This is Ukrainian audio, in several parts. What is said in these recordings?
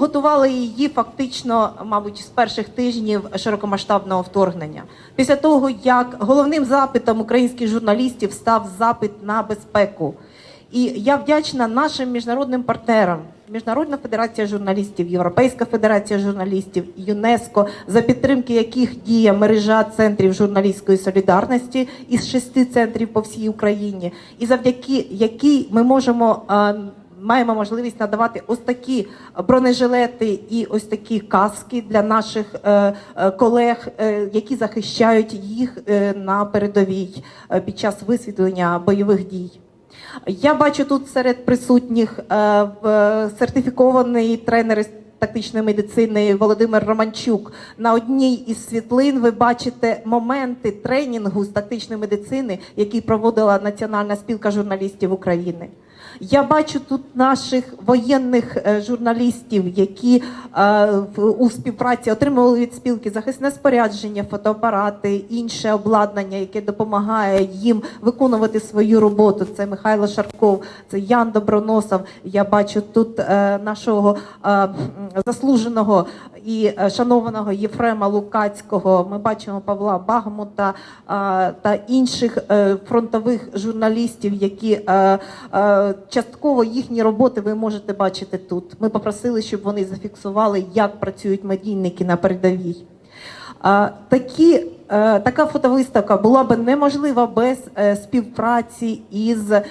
готували її фактично, мабуть, з перших тижнів широкомасштабного вторгнення. Після того, як головним запитом українських журналістів став запит на безпеку. І я вдячна нашим міжнародним партнерам, Міжнародна федерація журналістів, Європейська федерація журналістів, ЮНЕСКО, за підтримки яких діє мережа центрів журналістської солідарності із шести центрів по всій Україні, і завдяки якій ми можемо. Маємо можливість надавати ось такі бронежилети і ось такі каски для наших е, е, колег, е, які захищають їх на передовій під час висвітлення бойових дій. Я бачу тут серед присутніх сертифікований тренер тактичної медицини Володимир Романчук. На одній із світлин ви бачите моменти тренінгу з тактичної медицини, який проводила Національна спілка журналістів України. Я бачу тут наших воєнних е, журналістів, які е, у співпраці отримували від спілки захисне спорядження, фотоапарати, інше обладнання, яке допомагає їм виконувати свою роботу. Це Михайло Шарков, це Ян Доброносов. Я бачу тут е, нашого е, заслуженого і шанованого Єфрема Лукацького. Ми бачимо Павла Багмута та інших фронтових журналістів, які частково їхні роботи ви можете бачити тут. Ми попросили, щоб вони зафіксували, як працюють медійники на передовій. Такі, така фотовиставка була би неможлива без е, співпраці із е,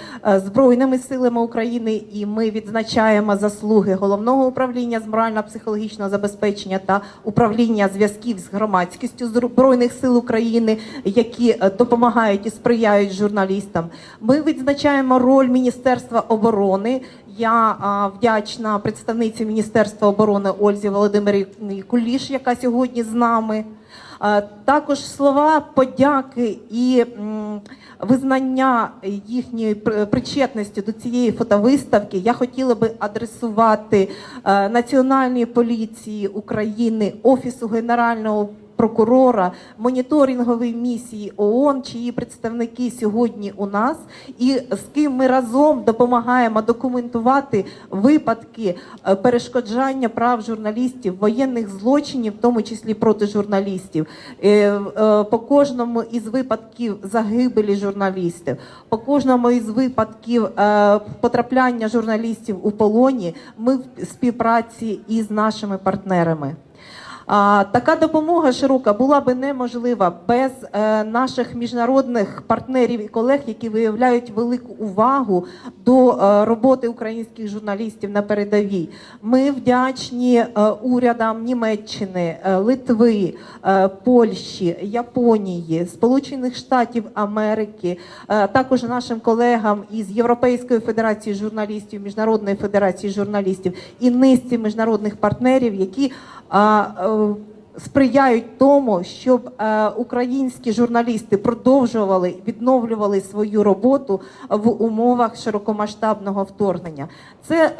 Збройними силами України, і ми відзначаємо заслуги головного управління з морально-психологічного забезпечення та управління зв'язків з громадськістю Збройних сил України, які е, допомагають і сприяють журналістам. Ми відзначаємо роль Міністерства оборони. Я вдячна представниці Міністерства оборони Ользі Володимирівні Куліш, яка сьогодні з нами. Також слова подяки і визнання їхньої причетності до цієї фотовиставки я хотіла би адресувати е, Національній поліції України, Офісу Генерального прокурора, моніторингової місії ООН, чиї представники сьогодні у нас, і з ким ми разом допомагаємо документувати випадки е, перешкоджання прав журналістів, воєнних злочинів, в тому числі проти журналістів. Е, е, По кожному із випадків загибелі журналістів, по кожному із випадків потрапляння журналістів у полоні, ми в співпраці із нашими партнерами. Така допомога широка була би неможлива без е, наших міжнародних партнерів і колег, які виявляють велику увагу до е, роботи українських журналістів на передовій. Ми вдячні е, урядам Німеччини, Литви, Польщі, Японії, Сполучених Штатів Америки, також нашим колегам із Європейської федерації журналістів, Міжнародної федерації журналістів і низці міжнародних партнерів, які а, е, сприяють тому, щоб е, українські журналісти продовжували відновлювали свою роботу в умовах широкомасштабного вторгнення. Це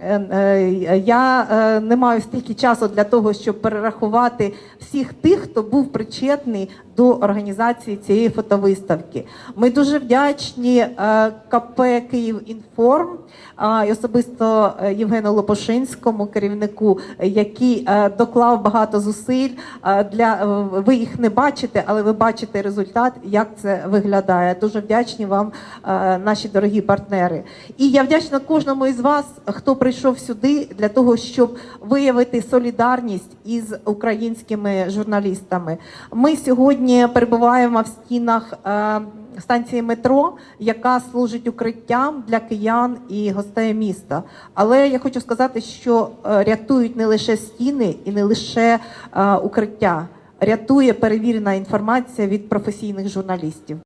е, е, я не маю стільки часу для того, щоб перерахувати всіх тих, хто був причетний до організації цієї фотовиставки. Ми дуже вдячні КП «Київінформ» і особисто Євгену Лопошинському, керівнику, який доклав багато зусиль е, для е, ви їх не бачите, але ви бачите результат, як це виглядає. Дуже вдячні вам, е, наші дорогі партнери. І я вдячна кожному із вас, хто прийшов сюди для того, щоб виявити солідарність із українськими журналістами. Ми сьогодні перебуваємо в стінах. Станції метро, яка служить укриттям для киян і гостей міста. Але я хочу сказати, що е, рятують не лише стіни і не лише е, укриття, рятує перевірена інформація від професійних журналістів.